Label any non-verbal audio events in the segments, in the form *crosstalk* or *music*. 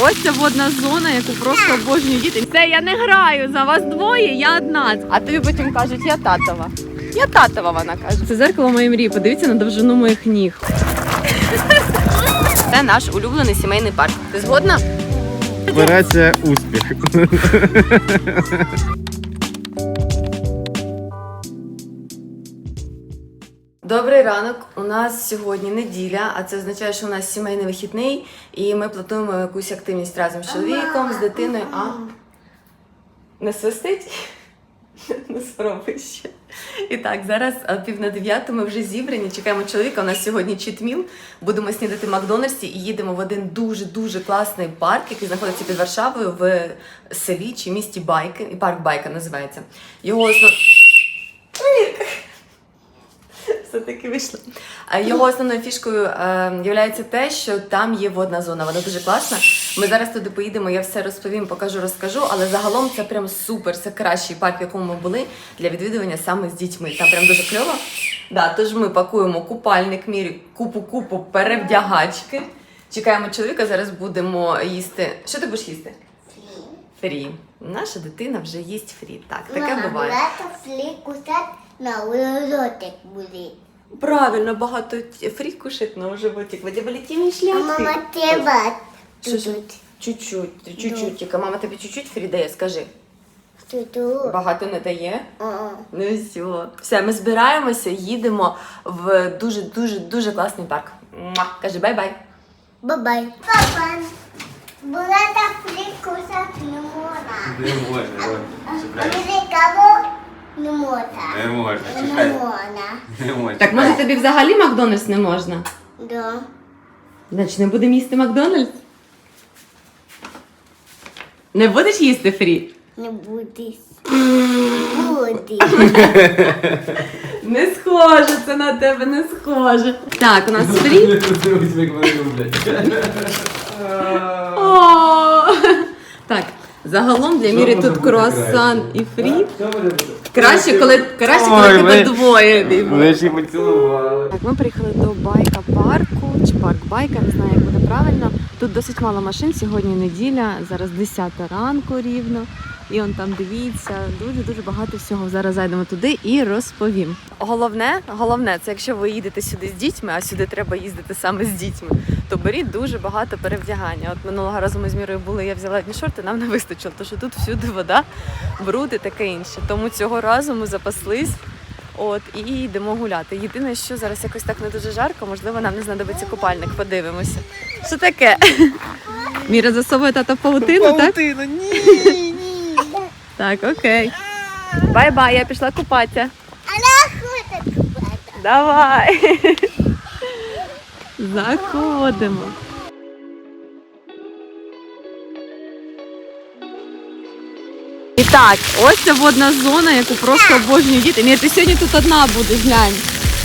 Ось ця водна зона, яку просто обожнюю діти. Це я не граю за вас двоє, я одна. А тобі потім кажуть, я татова. Я татова, вона каже. Це зеркало моєї мрії. Подивіться на довжину моїх ніг. Це наш улюблений сімейний парк. Ти згодна? Операція успіх. Добрий ранок. У нас сьогодні неділя, а це означає, що у нас сімейний вихідний, і ми плануємо якусь активність разом з чоловіком, з дитиною. А не свистить? *laughs* Не спробуй ще. І так, зараз пів на дев'яту ми вже зібрані. Чекаємо чоловіка. У нас сьогодні читміл. Будемо снідати в Макдональдсі і їдемо в один дуже дуже класний парк, який знаходиться під Варшавою в селі чи місті Байки. І парк Байка називається. Його основ... Все-таки вийшло. А Його основною фішкою е, є те, що там є водна зона. Вона дуже класна. Ми зараз туди поїдемо, я все розповім, покажу, розкажу. Але загалом це прям супер. Це кращий парк, в якому ми були для відвідування саме з дітьми. Там прям дуже кльово. Да, тож ми пакуємо купальник, мірі, купу-купу перевдягачки. Чекаємо чоловіка, зараз будемо їсти. Що ти будеш їсти? Фрі. Фрі. Наша дитина вже їсть фрі. Так, таке буває. Флі кусать на буде. Правильно, багато ті- фрі кушать на животик. Воді валітівні А шляпки. мама ж? тут. Чуть-чуть, чуть-чуть. Тільки мама тобі чуть-чуть фрі дає, скажи. Тут. Багато не дає. Ну все. Все, ми збираємося, їдемо в дуже дуже дуже класний парк. Муа. Кажи бай-бай. Бабай. Папа, багато флі кусать не можна. Не можна, А великого не можна. Не можна, Не чекай. можна. Не можна. Так може тобі взагалі Макдональдс не можна? Да. Значить, не будемо їсти Макдональдс? Не будеш їсти фрі? Не будеш. *gasps* Будеш. Не схоже, це на тебе не схоже. Так, у нас фрі. як вони люблять. О! Так, загалом для Міри тут круасан і фрі. Що буде бути? Краще, коли краще, Ой, тебе ми- двоє. Бібо. Вони ж і поцілували. Так, ми приїхали до байка парку чи парк байка, не знаю, як буде правильно. Тут досить мало машин. Сьогодні неділя, зараз 10 ранку рівно. І он там дивіться, дуже дуже багато всього. Зараз зайдемо туди і розповім. Головне, головне, це якщо ви їдете сюди з дітьми, а сюди треба їздити саме з дітьми, то беріть дуже багато перевдягання. От минулого разу ми з мірою були, я взяла одні шорти, нам не вистачило, тому що тут всюди вода, бруд і таке інше. Тому цього разу ми запаслись. От і йдемо гуляти. Єдине, що зараз якось так не дуже жарко, можливо, нам не знадобиться купальник. Подивимося. Що таке? Міра засовує тата в павутину, так? ні, ні. Так, окей. Бай-бай, я пішла купатися. Давай. Заходимо. І так, ось ця водна зона, яку просто обожнюють діти. Мір, ти сьогодні тут одна будеш, глянь.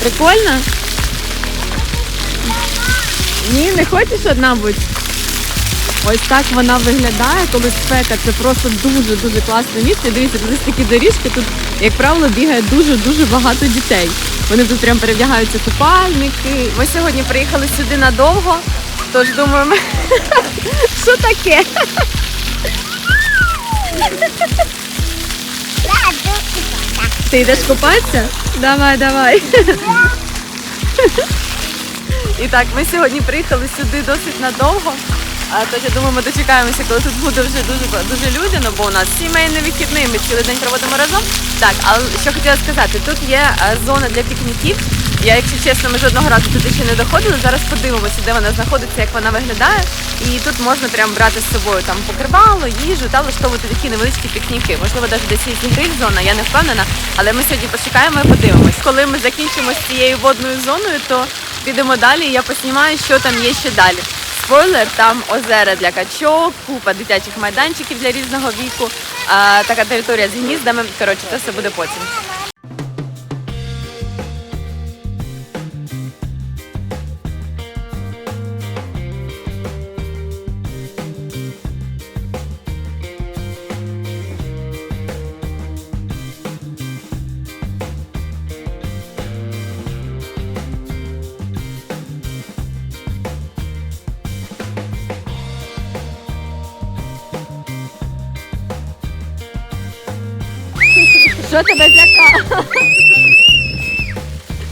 Прикольно? Ні, не хочеш одна бути? Ось так вона виглядає, коли спека. Це просто дуже-дуже класне місце. Дивіться, тут ось такі доріжки. Тут, як правило, бігає дуже-дуже багато дітей. Вони тут прям перевдягаються купальники. Ми сьогодні приїхали сюди надовго, тож думаємо, *laughs* що таке? Ти йдеш купатися? Давай, давай. І так, ми сьогодні приїхали сюди досить надовго. Тож я думаю, ми дочекаємося, коли тут буде вже дуже дуже людяно, бо у нас сімейний вихідний, ми цілий день проводимо разом. Так, але що хотіла сказати, тут є е, зона для пікніків. Я, якщо чесно, ми жодного разу туди ще не доходили. Зараз подивимося, де вона знаходиться, як вона виглядає. І тут можна прям брати з собою там покривало, їжу та влаштовувати такі невеличкі пікніки. Можливо, навіть десь є гриль зона, я не впевнена. Але ми сьогодні почекаємо і подивимось. Коли ми закінчимо з цією водною зоною, то підемо далі. і Я поснімаю, що там є ще далі. Спойлер, там озера для качок, купа дитячих майданчиків для різного віку, така територія з гніздами. Коротше, це все буде потім. Що тебе злякало?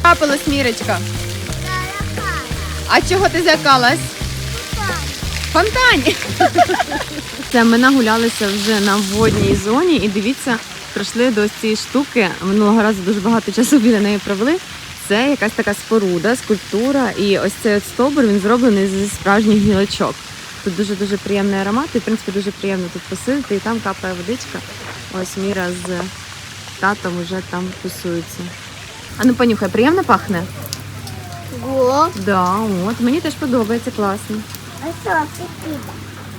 Трапилась, Мірочка. А чого ти злякалась? Фонтані. Це ми нагулялися вже на водній зоні і дивіться, прийшли до ось цієї штуки. Минулого разу дуже багато часу біля неї провели. Це якась така споруда, скульптура, і ось цей от стовбур він зроблений зі справжніх гілочок. Тут дуже дуже приємний аромат, і в принципі дуже приємно тут посидіти, і там капає водичка. Ось Міра з татом вже там тусуються. А ну понюхай, приємно пахне? Го. Да, от мені теж подобається класно. А що?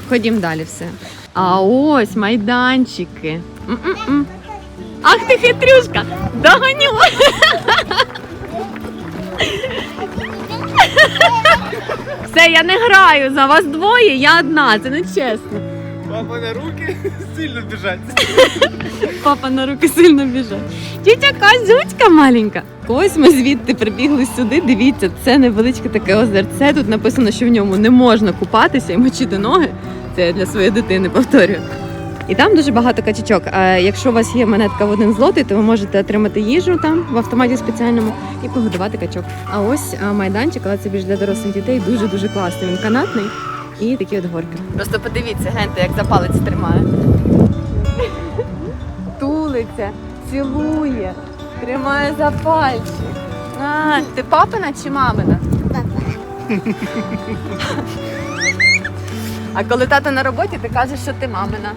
Ходім далі все. А ось майданчики. М-м-м. Ах ти хитрюшка! Доганю! *laughs* Все, я не граю за вас двоє, я одна, це не чесно. Папа на руки *laughs* сильно біжать. Папа на руки сильно біжать. Тітя Казючка маленька. Ось ми звідти прибігли сюди. Дивіться, це невеличке таке озерце. Тут написано, що в ньому не можна купатися і мочити ноги. Це я для своєї дитини повторюю. І там дуже багато качачок. А якщо у вас є монетка в один злотий, то ви можете отримати їжу там в автоматі спеціальному і погодувати качок. А ось майданчик, але це більш для дорослих дітей, дуже дуже класний. Він канатний і такі от горки. Просто подивіться, гляньте, як за палець тримає. Тулиться, цілує, тримає за пальчик. А, ти папина чи мамина? А коли тато на роботі, ти кажеш, що ти мамина.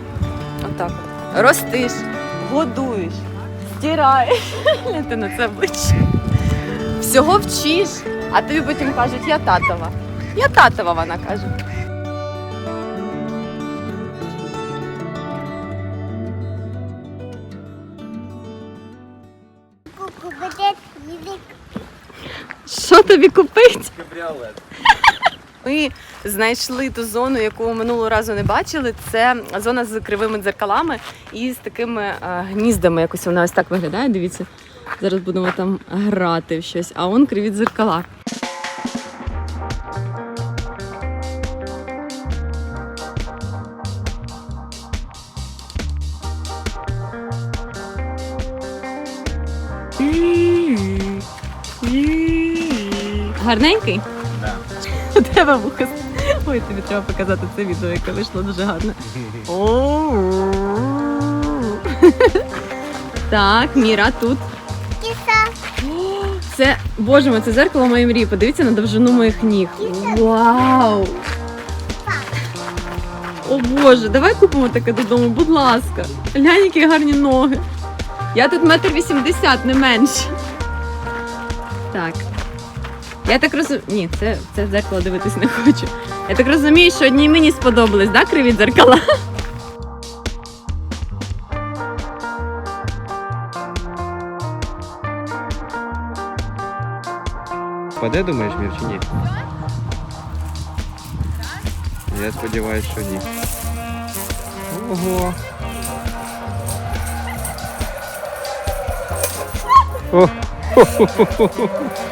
Отак. от. Ростиш, годуєш, стираєш. Гляньте на це обличчя. Всього вчиш, а тобі потім кажуть, я татова. Я татова, вона каже. Що тобі купить? Кабріолет. Ми знайшли ту зону, яку минулого разу не бачили. Це зона з кривими дзеркалами і з такими е, гніздами. Якось вона ось так виглядає. Дивіться, зараз будемо там грати в щось. А он криві дзеркала. Гарненький? Да. *laughs* У тебе вуха. Ой, тобі треба показати це відео, яке вийшло дуже гарно. *laughs* Так, Міра тут. Кіса. Це, боже мой, це зеркало моєї мрії. Подивіться на довжину моїх ніг. Вау! О Боже, давай купимо таке додому, будь ласка. Глянь, які гарні ноги. Я тут метр вісімдесят, не менше. Так. Я так розумію. Ні, це, це дзеркало дивитись не хочу. Я так розумію, що одній мені сподобались, да, криві дзеркала? Паде, думаєш, Мір, чи ні? Я сподіваюся, що ні. Ого. О, Я *laughs*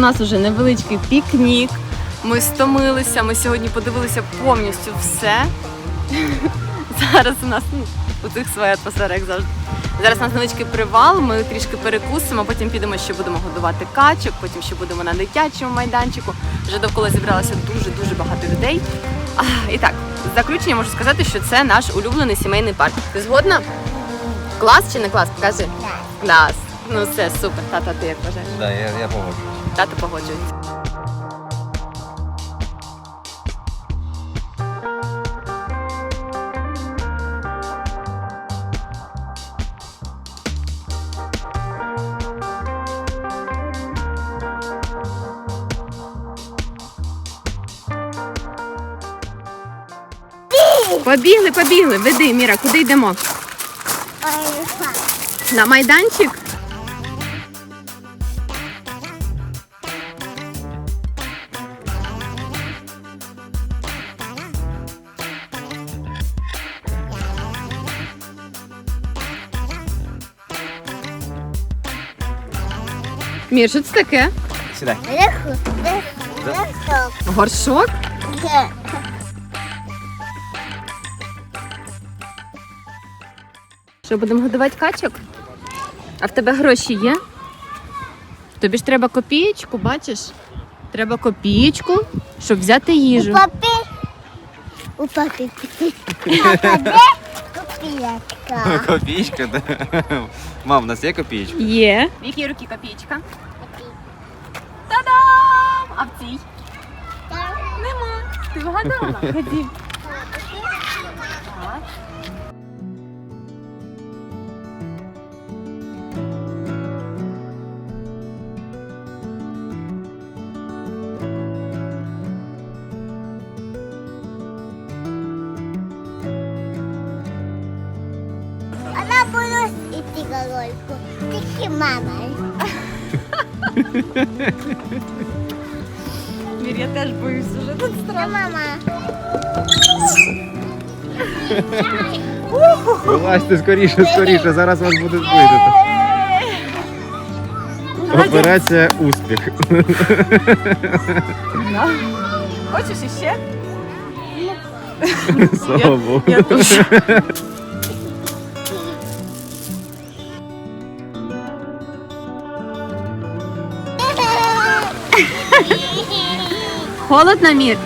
нас уже невеличкий пікнік. Ми стомилися. Ми сьогодні подивилися повністю все. *laughs* Зараз у нас ну, у цих своя атмосфера, як завжди. Зараз у нас невеличкий привал, ми трішки перекусимо, потім підемо, ще будемо годувати качок, потім ще будемо на дитячому майданчику. Вже довкола зібралося дуже-дуже багато людей. А, і так, в заключення можу сказати, що це наш улюблений сімейний парк. Ти згодна? Клас чи не клас? Покажи. Клас. Ну все, супер, тата, ти як вважаєш? Да, я, я погоджуюсь. Тато погоджується. Побігли, побігли. Веди, Міра, куди йдемо? На майданчик? Мір, що це таке? Сідай. Легко. Горшок? Що, будемо годувати качок? А в тебе гроші є? Тобі ж треба копієчку, бачиш? Треба копієчку, щоб взяти їжу. Папи. У папи. *laughs* Копілятка? *laughs* Копійка, да. Мам, у нас є копійка? Є. В якій руки копійка? Та-дам! А в цій? Нема. Ти вгадала? Ході. Іти. Тільки мама. *laughs* Мір, я теж боюсь уже. Тут страшно. Мама. Вилазьте скоріше, скоріше, зараз вас будуть видати. Операція успіх. Да. Хочеш іще? Слава Богу. Я теж. Холодно, Мір?